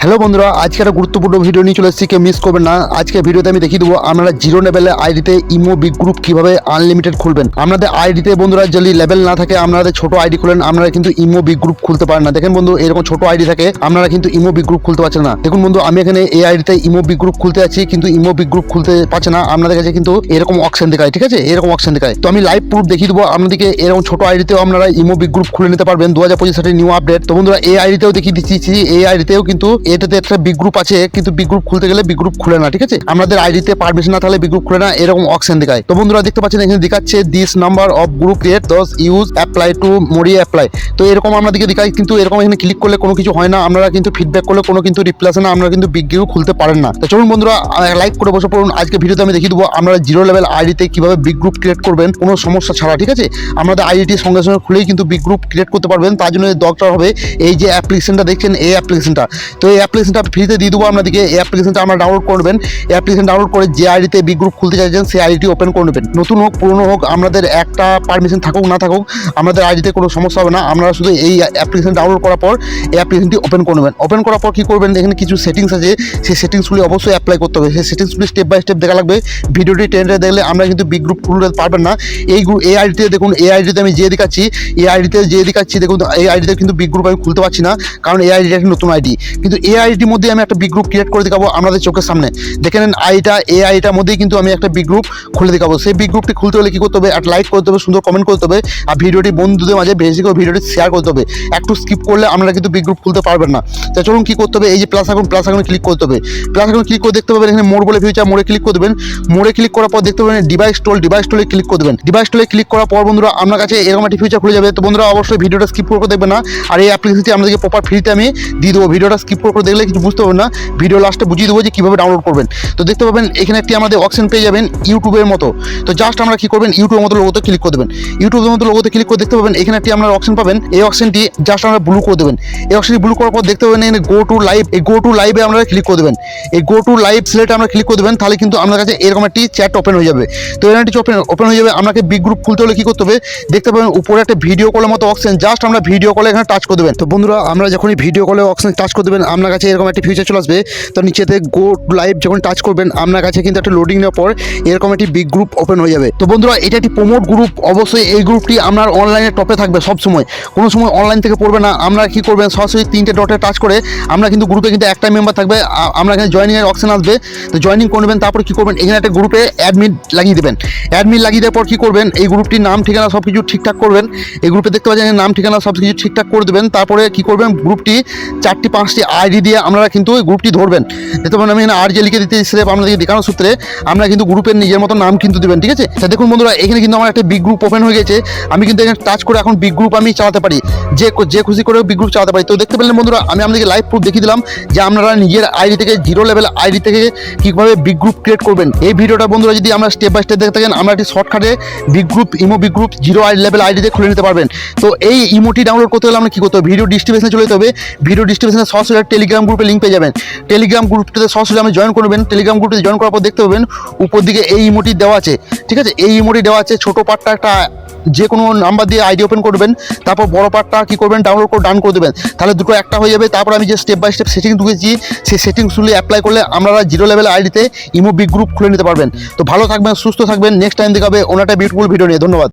Hello বন্ধুরা, আজকে একটা গুরুত্বপূর্ণ ভিডিও নিয়ে চলে এসেছি, কেউ মিস করবেন না। আজকে ভিডিওতে আমি দেখিয়ে দেবো আপনারা জিরো লেভেলের আইডিতে ইমো বিগ গ্রুপ কীভাবে আনলিমিটেড খুলবেন। আপনাদের আইডিতে বন্ধুরা যদি লেভেল না থাকে আপনাদের ছোট আইডি খুলেন, আপনারা কিন্তু ইমো বিগ গ্রুপ খুলতে পারেন না। দেখেন বন্ধু, এরকম ছোট আইডি থাকে, আপনারা কিন্তু ইমো বিগ গ্রুপ খুলতে পারছেন না। দেখুন বন্ধু, আমি এখানে এই আইডিতে ইমো বিগ গ্রুপ খুলতে আছি কিন্তু ইমো বিগ গ্রুপ খুলতে পারছে না। আপনাদের কাছে কিন্তু এরকম অপশন দেখায়, ঠিক আছে? এরকম অপশন দেখায়। তো আমি লাইভ প্রুফ দেখিয়ে দেবো, আপনাদেরকে এরকম ছোট আইডিতেও আপনারা ইমো বিগ গ্রুপ খুলে নিতে পারবেন। দু হাজার পঁচিশ নিউ আপডেট তো বন্ধুরা, এই আইডিতেও দেখিয়ে দিচ্ছি, এই আইডিতেও কিন্তু এটাতে একটা বিগ গ্রুপ আছে, কিন্তু বিগ গ্রুপ খুলতে গেলে বিগ গ্রুপ খুলে না, ঠিক আছে? আমাদের আইডিতে পারমিশন না থাকলে বিগ গ্রুপ খুলে না, এরকম অপশন দেখায়। তো বন্ধুরা, দেখতে পাচ্ছেন, এখানে দেখাচ্ছে this number of group create does use apply to more apply তো এরকম আপনাদেরকে দেখায়, কিন্তু এরকম এখানে ক্লিক করলে কোনো কিছু হয় না আপনারা কিন্তু ফিডব্যাক করলে কোনো কিন্তু রিপ্লাই আসে না আপনারা কিন্তু বিগ গ্রুপ খুলতে পারেন না। তো চলুন বন্ধুরা লাইক করে বসে পড়ুন। আজকে ভিডিওতে আমি দেখিয়ে দেবো আপনারা জিরো লেভেল আইডিতে কীভাবে বিগ গ্রুপ ক্রিয়েট করবেন, কোনো সমস্যা ছাড়া, ঠিক আছে? আমাদের আইডিটি সঙ্গে সঙ্গে খুলেই কিন্তু বিগ গ্রুপ ক্রিয়েট করতে পারবেন। তার জন্য দরকার হবে, এই যে অ্যাপ্লিকেশনটা দেখছেন, এই অ্যাপ্লিকেশনটা তো এই অ্যাপ্লিকেশনটা ফ্রিতে দিয়ে দেবো। আপনাদেরকে অ্যাপ্লিকেশনটা আমরা ডাউনলোড করবেন অ্যাপ্লিকেশন ডাউনলোড করে যে আইডিতে বিগ গ্রুপ খুলতে চাইছেন, সেই আইডিটি ওপেন করে নেবেন। নতুন হোক, পুরনো হোক, আমাদের একটা পারমিশন থাকুক, না থাকুক, আমাদের আইডিতে কোনো সমস্যা হবে না। আপনারা শুধু এই অ্যাপ্লিকেশন ডাউনলোড করার পর এই অ্যাপ্লিকেশনটি ওপেন করে নেবেন। ওপেন করার পর কী করবেন? এখানে কিছু সেটিংস আছে। সেই সেটিংসগুলি অবশ্যই অ্যাপ্লাই করতে হবে। সেই সেটিংসগুলি স্টেপ বাই স্টেপ দেখা লাগবে। ভিডিওটি টেন্ডে দেখলে আমরা কিন্তু বিগ গ্রুপ খুলতে পারবেন না। এই গ্রুপ এই আইডিতে দেখুন, এই আইডিতে আমি যে দেখাচ্ছি, এই আইডিতে যে দেখাচ্ছি, দেখুন, এই আইডিতে কিন্তু বিগ গ্রুপ আমি খুলতে পারছি না। কারণ এই আইডিটা একটা নতুন আইডি কিন্তু এই আইডির মধ্যে আমি একটা বিগ গ্রুপ ক্রিয়েট করে দেখাবো আপনাদের চোখের সামনে। দেখে নেন, আইটা এআইটার মধ্যেই কিন্তু আমি একটা বিগ গ্রুপ খুলে দেখাবো। সেই বিগ গ্রুপটি খুলতে হলে কী করতে হবে? একটা লাইক করতে হবে, সুন্দর কমেন্ট করতে হবে, আর ভিডিওটি বন্ধুদের মাঝে বেশি করে ভিডিওটি শেয়ার করতে হবে। একটু স্কিপ করলে আপনারা কিন্তু বিগ গ্রুপ খুলতে পারবেন না। তো চলুন কী করতে হবে? এই যে প্লাস এখন প্লাস এখন ক্লিক করতে হবে। প্লাস এখন ক্লিক করে দেখতে পাবেন এখানে মোড় বলে ফিউচার মোড়ে ক্লিক করে দেবেন। মোড়ে ক্লিক করার পর দেখতে পাবেন ডিভাইস টোল ডিভাইস টোলে ক্লিক করে দেবেন। ডিভাইস টোলে ক্লিক করার পর বন্ধুরা, আপনার কাছে এরকম একটি ফিউচার খুলে যাবে। তো বন্ধুরা, অবশ্যই ভিডিওটা স্কিপ করে দেখবেন না। আর এই অ্যাপ্লিকেশনটি আমাদেরকে প্রপার ফ্রিতে আমি দিয়ে দেবো। ভিডিওটা স্কিপ করে দেখলে কিছু বুঝতে পারবেন না। ভিডিও লাস্টে বুঝিয়ে দেবো যে কীভাবে ডাউনলোড করবেন। তো দেখতে পাবেন, এখানে একটি আমাদের অপশন পেয়ে যাবেন ইউটিউবের মতো। তো জাস্ট আমরা কী করবেন ইউটিউবের মতো লোগোতে ক্লিক করে দেবেন। ইউটিউবের মতো লোগোতে ক্লিক করে দেখতে পাবেন, এখানে একটি আপনার অপশন পাবেন। এই অপশনটি জাস্ট আমরা ব্লু করে দেবেন। এই অপশনটি ব্লু করার পর দেখতে পাবেন, এখানে গো টু লাইভ এই গো টু লাইভে আমরা ক্লিক করে দেবেন। এই গো টু লাইভ সিলেটে আমরা ক্লিক করে দেবেন, তাহলে কিন্তু আপনার কাছে এরকম একটি চ্যাট ওপেন হয়ে যাবে। তো এরকম একটি ওপেন ওপেন হয়ে যাবে, আপনাকে বিগ গ্রুপ খুলতে হলে কী করতে হবে, দেখতে পাবেন উপরে একটা ভিডিও কলের মতো অপশন জাস্ট আমরা ভিডিও কলে এখানে টাচ করে দেবেন। তো বন্ধুরা, আমরা যখনই ভিডিও কলে অপশন টাচ করে দেবেন আপনার কাছে এরকম একটা ফিউচার চলে আসবে, তো নিচেতে গো লাইভ যখন টাচ করবেন, আপনার কাছে কিন্তু একটা লোডিং নেওয়ার পর এরকম একটি বিগ গ্রুপ ওপেন হয়ে যাবে। তো বন্ধুরা, এটা একটি প্রমোট গ্রুপ অবশ্যই এই গ্রুপটি আপনার অনলাইনে টপে থাকবে সব সময় কোনো সময় অনলাইন থেকে পড়বে না আমরা কি করবেন, সরাসরি তিনটে ডটে টাচ করে আমরা কিন্তু গ্রুপে কিন্তু একটা মেম্বার থাকবে আমরা এখানে জয়েনিংয়ের অপশন আসবে। তো জয়েনিং করে নেবেন, তারপর কি করবেন, এখানে একটা গ্রুপে অ্যাডমিট লাগিয়ে দেবেন। অ্যাডমিট লাগিয়ে দেওয়ার পর কী করবেন, এই গ্রুপটির নাম, ঠিকানা সব কিছু ঠিকঠাক করবেন। এই গ্রুপে দেখতে পাচ্ছেন নাম, ঠিকানা সব কিছু ঠিকঠাক করে দেবেন। তারপরে কি করবেন গ্রুপটি চারটি, পাঁচটি আইডি দিয়ে আপনারা কিন্তু ওই গ্রুপটি ধরবেন। দেখতে পারেন, আমি এখানে আর যে লিখে দিতে স্রেফ আপনাদেরকে দেখানোর সূত্রে। আমরা কিন্তু গ্রুপের নিজের মতো নাম কিন্তু দেবেন, ঠিক আছে? দেখুন বন্ধুরা, এখানে কিন্তু আমার একটা বিগ গ্রুপ ওপেন হয়ে গেছে। আমি কিন্তু এখানে টাচ করে এখন বিগ গ্রুপ আমি চালাতে পারি। যে যে খুশি করে বিগ গ্রুপ চালাতে পারি। তো দেখতে পেলেন বন্ধুরা, আমি আপনাদেরকে লাইভ প্রুফ দেখিয়ে দিলাম যে আপনারা নিজের আইডি থেকে জিরো লেভেল আইডি থেকে কীভাবে বিগ গ্রুপ ক্রিয়েট করবেন। এই ভিডিওটা বন্ধুরা যদি আমরা স্টেপ বাই স্টেপ দেখতে থাকেন, আমরা একটি শর্টকাটে big group imo big group zero I level আইডিতে খুলে নিতে পারবেন। তো এই ইমোটি ডাউনলোড করতে হলে আমরা কী করতে ভিডিও ডিস্ট্রিবিউশনে চলে যেতে হবে। ভিডিও ডিস্ট্রিবিউশনে সরাসরি টেলিগ্রাম গ্রুপে লিঙ্ক পেয়ে যাবেন। টেলিগ্রাম গ্রুপটিতে সরাসরি আমি জয়েন করবেন। টেলিগ্রাম গ্রুপে জয়েন করার পর দেখতে পাবেন, উপর দিকে এই ইমোটি দেওয়া আছে। ঠিক আছে? এই ইমোটি দেওয়া আছে, ছোটো পার্টটা একটা যে কোনো নাম্বার দিয়ে আইডি ওপেন করবেন, তারপর বড় পার্টটা কী করবেন ডাউনলোড করে ডান করে দেবেন। তাহলে দুটো একটা হয়ে যাবে, তারপর আমি যে স্টেপ বাই স্টেপ সেটিং ঢুকেছি সেই সেটিংসগুলি অ্যাপ্লাই করলে আপনারা জিরো লেভেল আইডিতে ইমো বিগ গ্রুপ খুলে নিতে পারবেন। তো ভালো থাকবেন, সুস্থ থাকবেন নেক্সট টাইম দেখাবে ওনাটা বিউটিফুল ভিডিও নিয়ে, ধন্যবাদ।